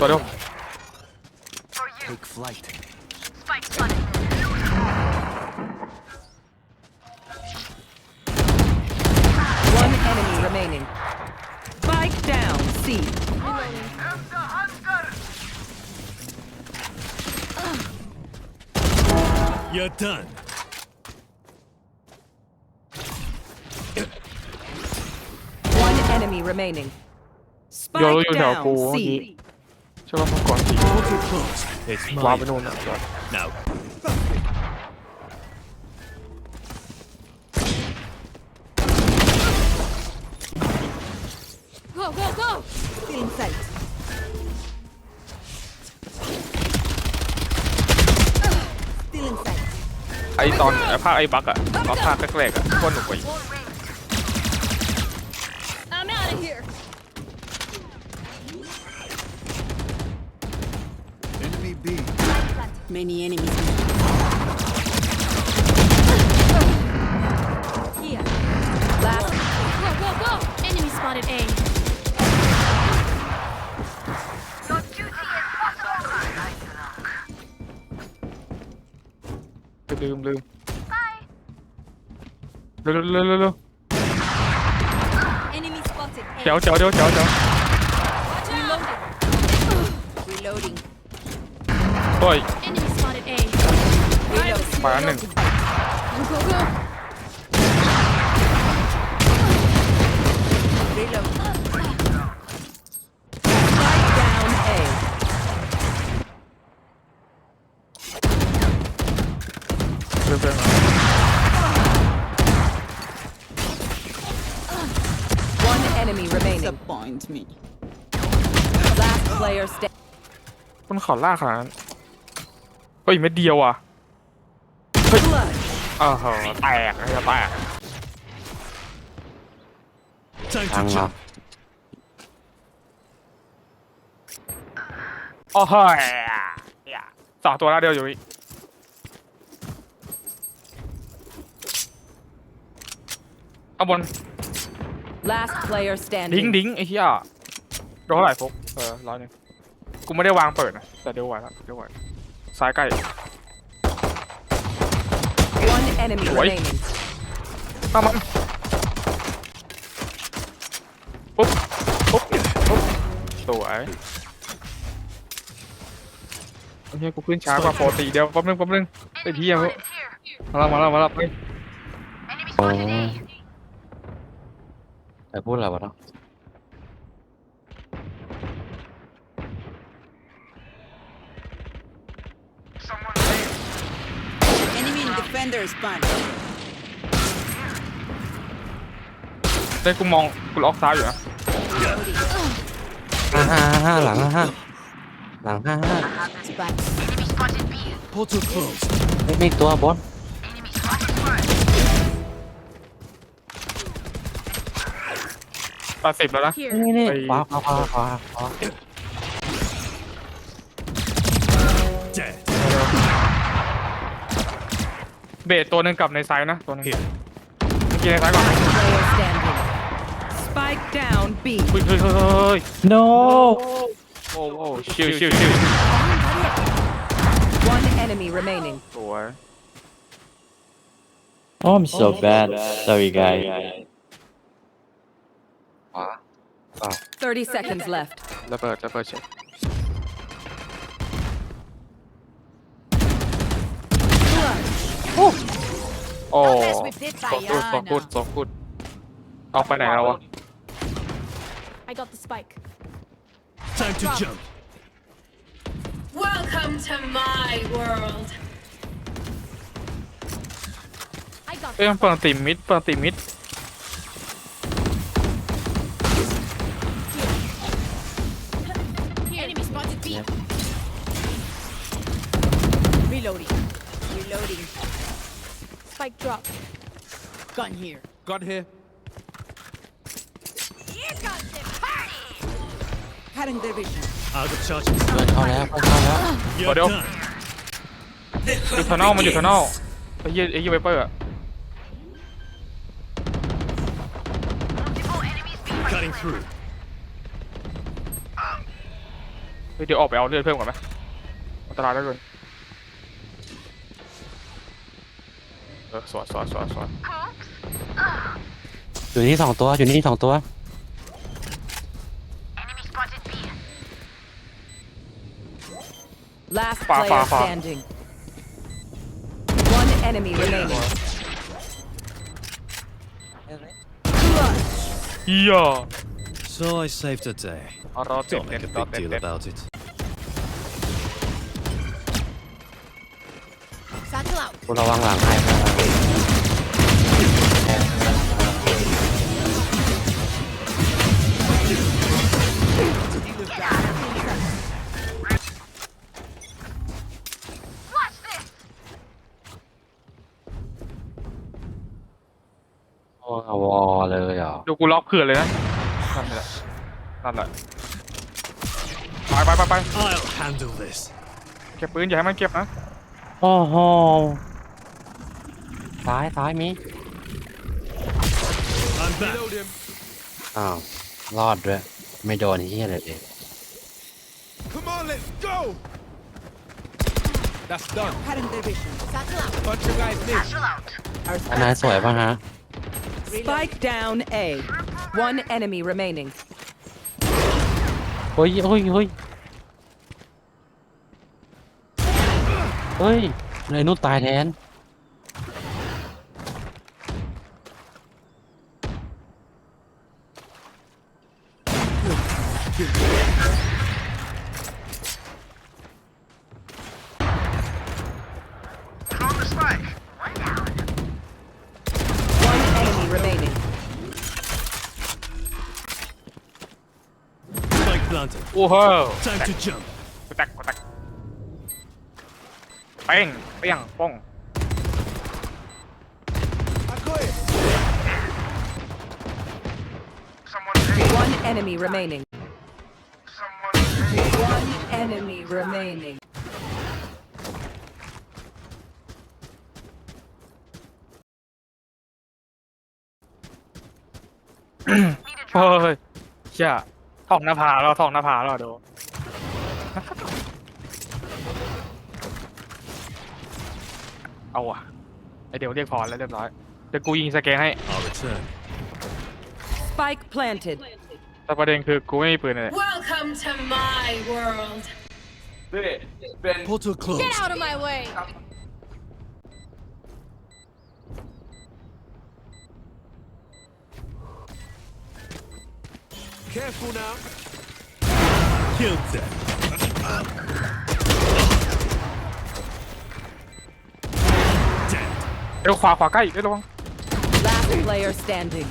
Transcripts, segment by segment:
ตัวเดียว Take flight. One enemy remaining. Spike down. C. You're done. One enemy remaining. โยรู้ Spike อยู่แถว down. กูเมื่อกี้ C. ใช่ป่ะมังกรสี Portal closed. It's วาร์ปไป mine. นู่นนะจอด Now. Go, go, go! Still in sight. ไอตอนไอ้ภาคไอ้บักอะตอนภาคแรกๆอะโคตรหนุกกว่าอีก I'm out of here! Enemy B. Many enemies. Here. Last. Go, go, go! Enemy spotted A. ลืมลืมเร็วเร็วเร็วเร็วเร็ว Enemy spotted A. เจ๋วเจ๋วเจ๋วเจ๋วเจ๋ว Reloading. โมาหนึ่ง Go, go, go! Reload. Spike down A. เร็วเร็ว One enemy remaining. disappoint me. Last player standing. มันขอล่ากขนาดนั้นเฮ้ยเม็ดเดียวอะ เฮ้ยเออเหอะแตกไอ้จะแตก Time to jump. โอ้เฮ้ยอย่าสองตัวแล้วเดียวอยู่อีกเอาบน Last player ดิ้ง standing. ดิ้งไอ้เหี้ยโดนเท่าไหร่ฟุกเออร้อยหนึ่งกูไม่ได้วางเปิดนะแต่เดี๋ยวไหวแล้วเดี๋ยวไหวซ้ายใกล้ One enemy Oi. remaining. เข้ามันปุ๊บปุ๊บปุ๊บสวยไอ้เหี้ยกูขึ้นช้ากว่าปกติเดี๋ยวแป๊บนึงแป๊บนึงไอ้เหี้ยมาแล้วมาแล้วมาแล้วไปโอ้แต่พูดอะไรวะเนาะ Enemy in defender spawn. ได้กูมองกูล็อกซ้ายอยู่นะห้าห้าห้าหลังห้าห้าหลังห้าห้า Spike. Portal closed. ไม่ไม่ตัวบอสแปดสิบแล้วนะ Here. นี่นี่ไอ้ขวาขวาขวาขวาขวา Dead. เบสตัวหนึ่งกลับในซ้ายนะตัวหนึง Here. เมื่อกี้ในซ้ายก่อน Player standing. Spike down B. เฮ้ยเฮ้ยเฮ้ยเฮ้ย no โอ้โอ้ชิวชิวชิว One enemy remaining. สวย oh I'm so bad sorry guys ขวา30 seconds left. ระเบิดระเบิดเช็ค Mess with this สองกุดสองกุด Diana. สองกุดเอาไปไหนแล้ววะ I got the spike. Time to jump. Welcome to my world. I got เอ้ยมันเปิดติมมิดเปิดติมมิด drop. Gun here. Got here. Cutting their vision. Out of charges. เพื่อนเข้าแล้วเพื่อนเข้าแล้ว You're What else? done. อยู่ทนอลมันอยู่ทนอลไอ้เหี้ยไอ้เหี้ยไวเปอร์อะ Cutting through. เฮ้ยเดี๋ยวออกไปเอาเลือดเพิ่มก่อนไหมอันตรายแล้วเกิน เออสวยสวยสวยสวยอยู่นี่สองตัวอยู่นี่สองตัว Last Far, player far, far. standing. One enemy remaining. เฮีย So I saved a day. เอาเราเต็ม Don't เต็ม make a เรา big เต็ม deal เต็ม about it. Satchel out. กูระวังหลังให้เพื่อ กูล็อกเผื่อเลยนะนั่นแหละนั่นแหละไปไปไปไป I'll handle this. เก็บปืนอย่าให้มันเก็บนะโอ้โหซ้ายซ้ายมี I'm back. อ้าว รอดด้วย ไม่โดนที่อะไรเลย Come on, let's go. That's done. Cutting their vision. Satchel out. Bunch of guys missed. อันนั้นสวยป่ะฮะ Spike down A. One enemy remaining. เฮ้ยเฮ้ยเฮ้ยเฮ้ยเลยนุ่นตายแทน One Planted. โอ้โห Time to jump. กูแตกกูแตกเป้งเปี้ยงป้อง One enemy remaining. One enemy remaining. เฮ้ยเชี่ย ทองหน้าผาแล้วทองหน้าผาแล้วดูเอาอะไอเดี๋ยวเรียกพรแล้วเรียบร้อยเดี๋ยวกูยิงสแกนให้ I'll return. Spike planted. แต่ประเด็นคือกูไม่มีปืนเลย Welcome to my world. Portal Get closed. out of my way. Careful now. Killed them. Dead. เดี๋ยวขวาขวาใกล้เดี๋ยวระวัง Last player standing.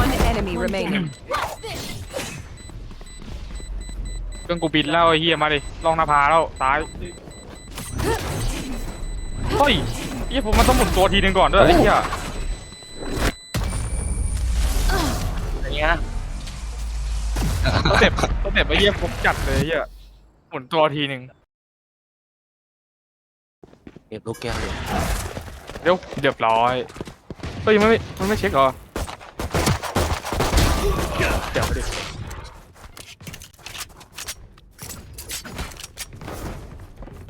One enemy remaining. เครื่องกูบินแล้วไอ้เฮียมาดิลองหน้าผาแล้วซ้ายเฮ้ยเฮียผมมันต้องหมุนตัวทีหนึงก่อนด้วยไอ้เฮีย เต็ปสเต็ปไอ้เฮียผมจัดเลยไอ้เฮียหมุนตัวทีหนึ่งเก็บลูกแก้วอยู่เดี๋ยวเรียบร้อยเฮ้ยมันไม่มันไม่เช็คเหรอเดี๋ยวดิ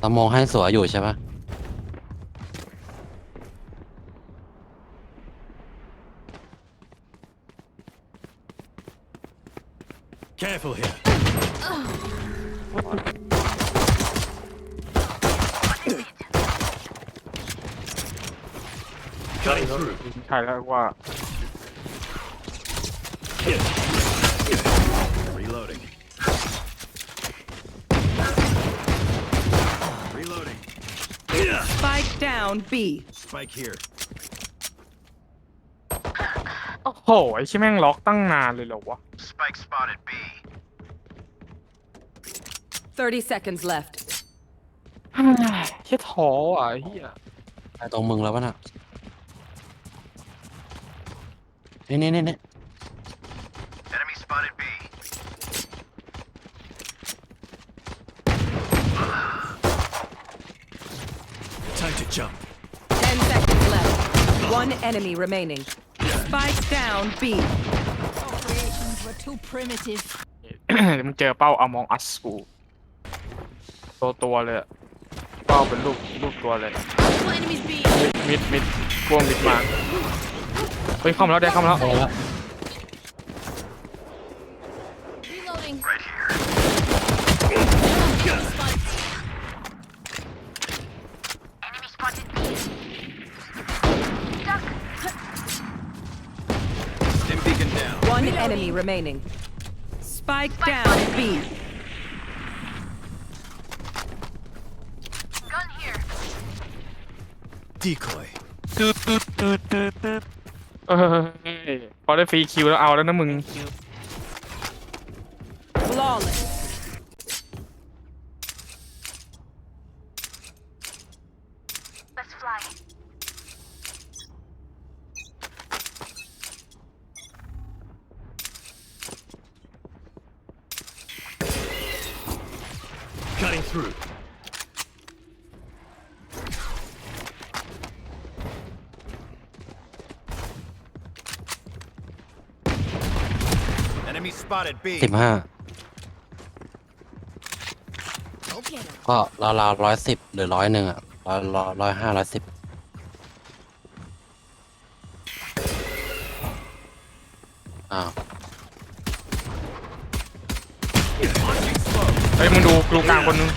สมองให้สวยอยู่ใช่ปะ Careful here. Cutting through. ใช่แล้วว่า Reloading. Reloading. Spike down B. Spike here. โอ้โหไอ้ชิแม่งล็อกตั้งนานเลยเหรอวะ Spike spotted B. 30 seconds left. เฮียท้ออ่ะไอ้เฮีย ไปตรงมึงแล้ววะน่ะนี่นี่นี่นี่ Enemy spotted B. Time to jump. 10 seconds left. One enemy remaining. Spike down B. Operations were too primitive. เดี๋ยวมึงเจอเป้า Among Us กู โตตัวเลยอะเป้าเป็นลูกลูกตัวเลยมิดมิดมิดพวงมิดมาเฮ้ยเข้ามาแล้วได้เข้ามาแล้ว พอแล้วเ One enemy remaining. Decoy. ตืดตืดตืดตืดตืดเอ้ยพอได้ฟรีคิวแล้วเอาแล้วนะมึง Flawless. Cutting through. Enemy spotted B. สิบห้า Okay. ก็ราวๆร้อยสิบหรือร้อยหนึ่งอะร้อยร้อยร้อยห้าร้อยสิบอ้าว เฮ้ยมึงดูกลูกลางคนนึง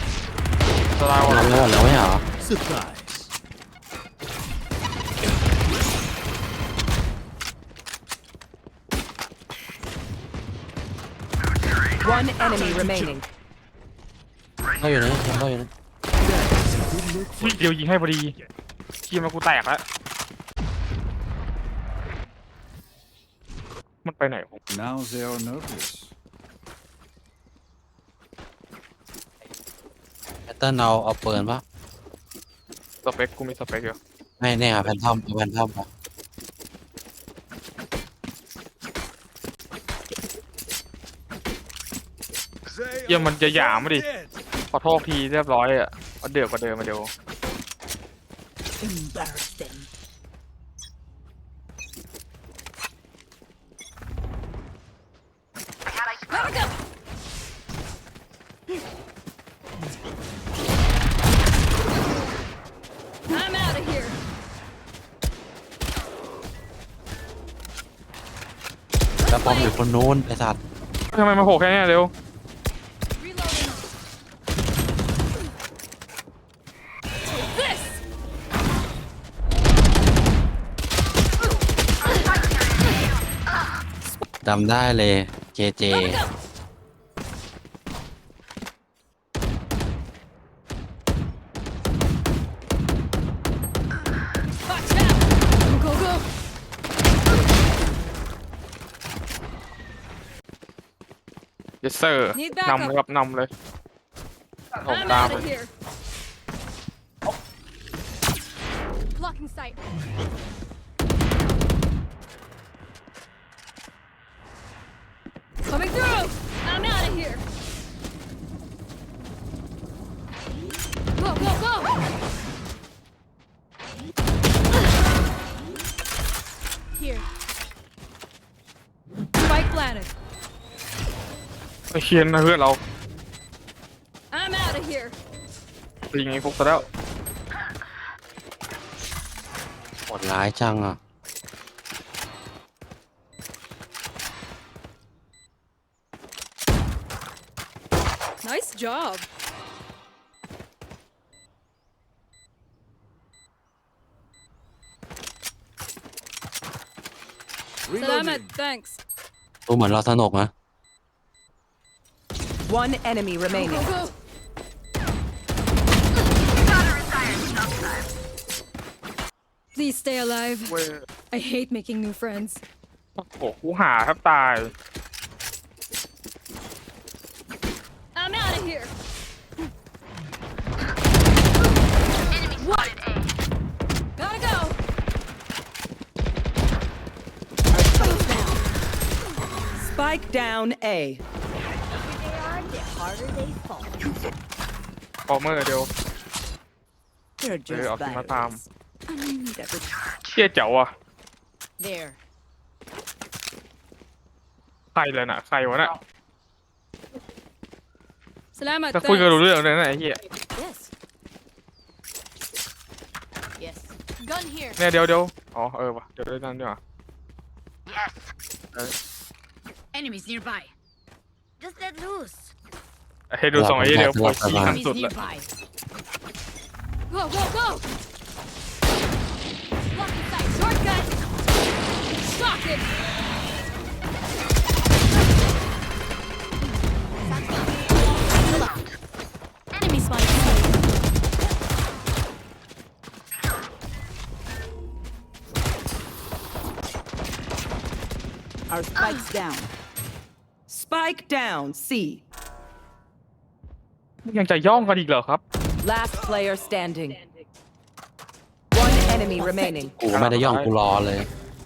สลาวทำแล้วหมดแล้วไม่เหรอ Supplies. One enemy remaining. ก็อยู่นี่ก็อยู่นี่วิเดียวยิงให้พอดีทีมมากูแตกแล้วมันไปไหนของ Now they are nervous. แพทเทิร์นเอาเอาปืนปะสเปคกูมีสเปคอยู่ไม่เนี่ยแพนทอมเอาแพนทอมปะ เยี่ยมมันจะหยามมาดิ ขอโทษทีเรียบร้อยอะเอาเดือดกว่าเดิมมาเดียว Embarrassing. I'm out of here. แล้วปอมอยู่คนนู้นไอสัตว์ทำไมมาโผล่แค่เนี้ยเร็ว จำได้เลย เจเจ Watch out. Go, go, go. เยสเซอร์ Need backup นำเลยครับนำเลยผม I'm ตาม out เล of ย here. เคียนนะเพื่อนเรา I'm out of here. ยิงไอ้พวกซะแล้วโหดร้ายจังอะ Nice job. Salamat, thanks. ดูเหมือนเราสนุกนะ One enemy Go, remaining. go. Please stay alive. เว้ย I hate making new friends. โอ้โหกูหาแทบตาย I'm out of here. Gotta go. Spike down A. c อ m เมอร์เดียว They're เออเอา just ขึ้นมาตาม batteries. I need every เชี่ยเจ๋วอะ There. ใครเลยน่ะ ใครวะน่ะ Salamat. จะคุยกัน thanks. รู้เรื่องเลยนะไอ้เหี้ย Yes. Yes. Gun here. เนี่ยเดี๋ยวเดี๋ยวอ๋อเออวะเดี๋ยวได้นั่นดีกว่า Enemies nearby. Just let loose. เฮ้ยดูสองไอ้เหี้ยเดี๋ยวปวดขี้ขั้น Enemies สุดละ nearby. Go, go, go! Blocking sight. Shortcut! Shock it! Chill out. Enemy spotted. Our spikes down. Spike down. C. ยังจะย่องกันอีกเหรอครับ Last player standing. One enemy remaining. กูไม่ได้ย่องกูรอเลย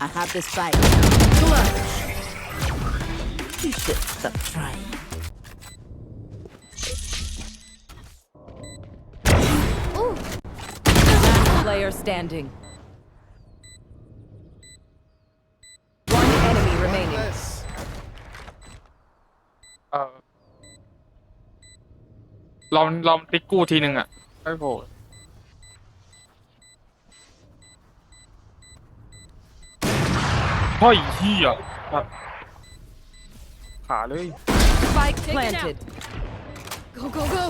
I have the spike. Clutch. You should stop trying. Ooh. Last player standing. One enemy remaining. เออ ลองลองติ๊กกู้ทีหนึ่งอะไอ้โหเฮ้ยเหี้ยแบบขาเลย Spike Take it planted. Go, go, go!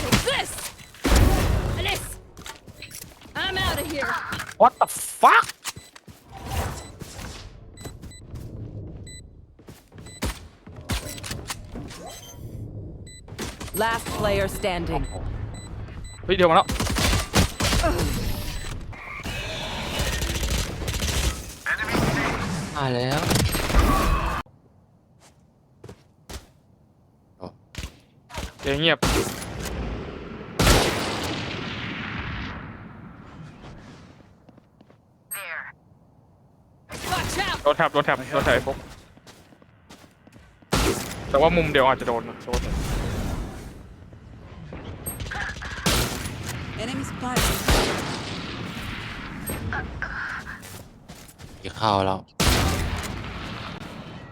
Take this! And this! I'm out of here! what the fuck Last player standing. เฮ้ยเดี๋ยวมาแล้ว มาแล้วเดี๋ยวเงียบ Watch out! โดนแท็บโดนแท็บโดนแท็บไอ้พวกแต่ว่ามุมเดียวอาจจะโดนนะโดน Enemy spike. อีกเข้าแล้ว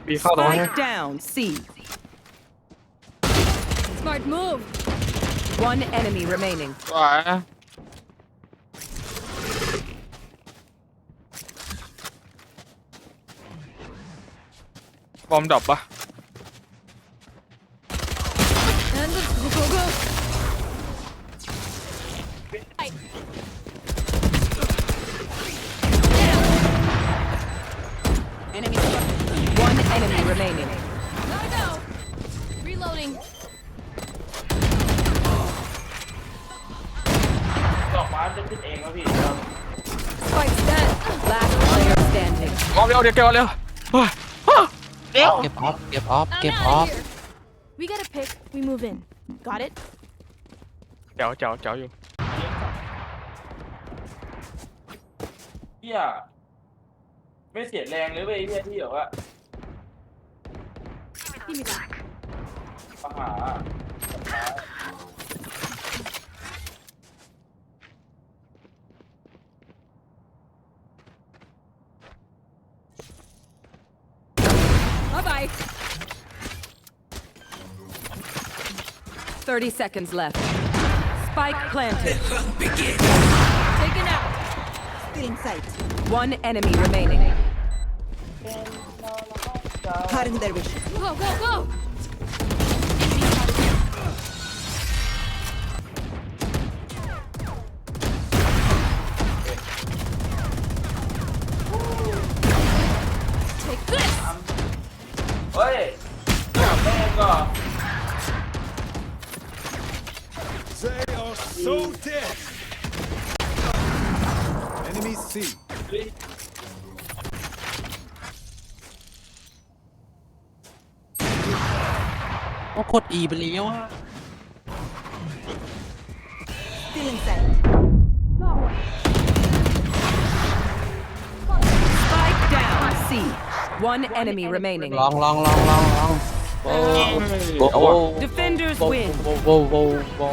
ปีเข้าตรงนี้ Spike down. C. Smart move! One enemy remaining. สวยบอมดับปะ Enemy spike. One enemy remaining. Gotta go. Reloading. ดอกไม้จะขึ้นเองแล้วพี่ Spike's dead! Last player standing. เอาเร็วเดี๋ยวเก็บเอาเร็วเฮ้ยเฮ้ยเดี๋ยว เก็บออฟ เก็บออฟ I'm เก็บ out ออฟ of here. We got a pick. We move in. Got it? เจ๋วเจ๋วเจ๋วอยู่ เฮีย ไม่เสียแรงเลยเว้ยเฮียที่แบบว่า Give me that. ปัญหา Bye bye! 30 seconds left. Spike planted. Taken out! Still in sight. One enemy remaining. Cutting their vision. Go, go, go! Take this! เฮ้ยจับแม่งก่อน They are so dead. Enemy C. โอ้โคตรอีไปเลี้ยวอะ Still in sight. Spike down. C. One enemy remaining. ลองลองลองลองลองโอ้โหโอ้โห Defenders โอ้ win. โหโอ้โหโอ้โห